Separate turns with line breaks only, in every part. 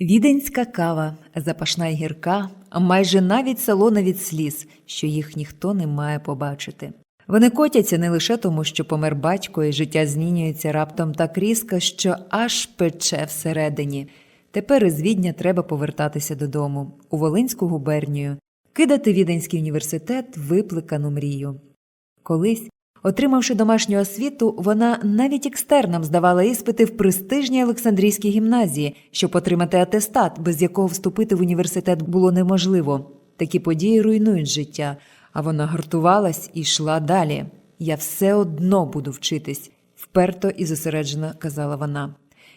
Віденська кава, запашна й гірка, майже навіть солона від сліз, що їх ніхто не має побачити. Вони котяться не лише тому, що помер батько, і життя змінюється раптом так різко, що аж пече всередині. Тепер із Відня треба повертатися додому, у Волинську губернію, кидати Віденський університет випликану мрію. Колись, отримавши домашню освіту, вона навіть екстернам здавала іспити в престижній Олександрійській гімназії, щоб отримати атестат, без якого вступити в університет було неможливо. Такі події руйнують життя, а вона гуртувалась і йшла далі. Я все одно буду вчитись, вперто і зосереджено казала вона.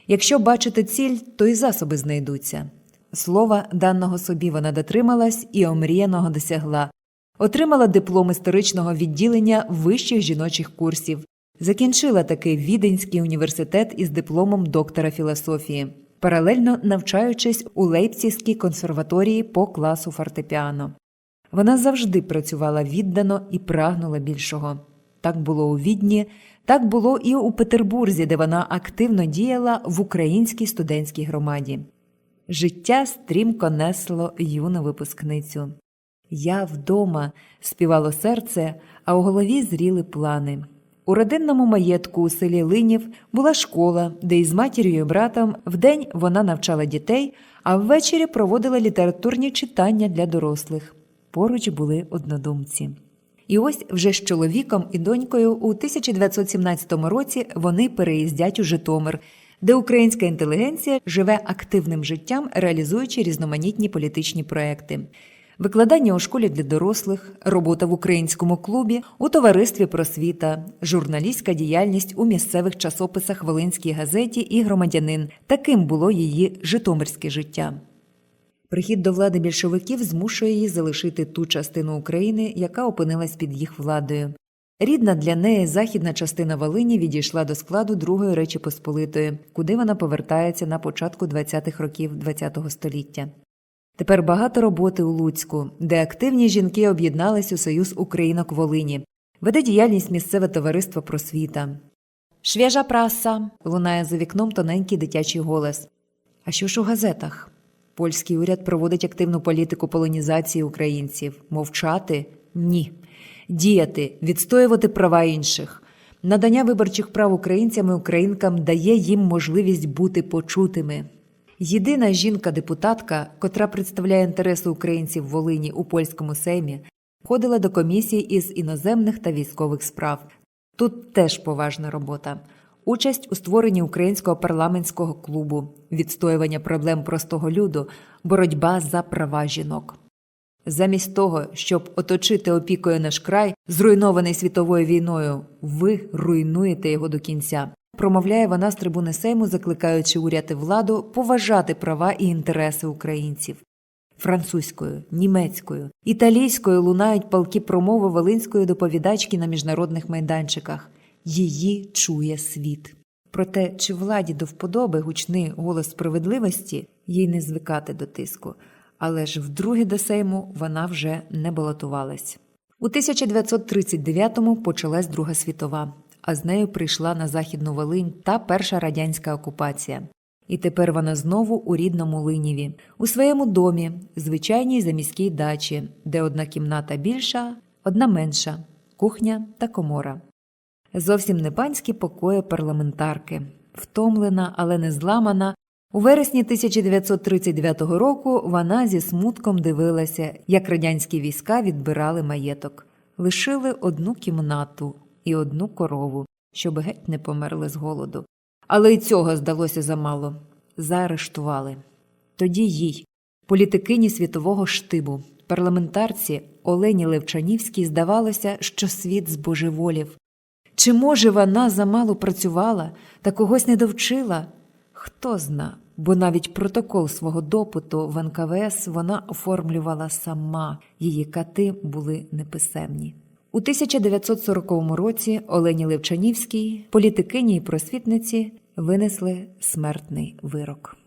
Якщо бачити ціль, то і засоби знайдуться. Слова даного собі вона дотрималась і омріяного досягла. Отримала диплом історичного відділення вищих жіночих курсів. Закінчила таки Віденський університет із дипломом доктора філософії, паралельно навчаючись у Лейпцизькій консерваторії по класу фортепіано. Вона завжди працювала віддано і прагнула більшого. Так було у Відні, так було і у Петербурзі, де вона активно діяла в українській студентській громаді. Життя стрімко несло юну випускницю. Я вдома співало серце, а у голові зріли плани. У родинному маєтку у селі Линів була школа, де із матір'ю і братом вдень вона навчала дітей, а ввечері проводила літературні читання для дорослих. Поруч були однодумці. І ось вже з чоловіком і донькою у 1917 році вони переїздять у Житомир, де українська інтелігенція живе активним життям, реалізуючи різноманітні політичні проекти. Викладання у школі для дорослих, робота в українському клубі, у товаристві просвіта, журналістська діяльність у місцевих часописах Волинській газеті і громадянин. Таким було її житомирське життя. Прихід до влади більшовиків змушує її залишити ту частину України, яка опинилась під їх владою. Рідна для неї західна частина Волині відійшла до складу Другої Речі Посполитої, куди вона повертається на початку 20-х років ХХ століття. Тепер багато роботи у Луцьку, де активні жінки об'єднались у Союз Українок Волині, веде діяльність місцеве товариство просвіта. Швіжа праса лунає за вікном тоненький дитячий голос. А що ж у газетах? Польський уряд проводить активну політику полонізації українців. Мовчати ні. Діяти, відстоювати права інших. Надання виборчих прав українцям і українкам дає їм можливість бути почутими. Єдина жінка-депутатка, котра представляє інтереси українців в Волині у польському сеймі, входила до комісії із іноземних та військових справ. Тут теж поважна робота. Участь у створенні українського парламентського клубу, відстоювання проблем простого люду, боротьба за права жінок. Замість того, щоб оточити опікою наш край, зруйнований світовою війною, ви руйнуєте його до кінця. Промовляє вона з трибуни Сейму, закликаючи уряд і владу поважати права і інтереси українців. Французькою, німецькою, італійською лунають палки промови волинської доповідачки на міжнародних майданчиках. Її чує світ. Проте, чи владі до вподоби гучний голос справедливості, їй не звикати до тиску, але ж вдруге до Сейму вона вже не балотувалась. У 1939-му почалась Друга світова, а з нею прийшла на Західну Волинь та перша радянська окупація. І тепер вона знову у рідному Линіві, у своєму домі, звичайній заміській дачі, де одна кімната більша, одна менша, кухня та комора. Зовсім не панські покої парламентарки, втомлена, але не зламана. У вересні 1939 року вона зі смутком дивилася, як радянські війська відбирали маєток, лишили одну кімнату і одну корову, щоб геть не померли з голоду. Але й цього здалося замало. Заарештували. Тоді їй, політикині світового штибу, парламентарці Олені Левчанівській здавалося, що світ збожеволів. Чи, може, вона замало працювала та когось не довчила? Хто зна, бо навіть протокол свого допиту в НКВС вона оформлювала сама, її кати були неписемні. У 1940 році Олені Левчанівській, політикині і просвітниці, винесли смертний вирок.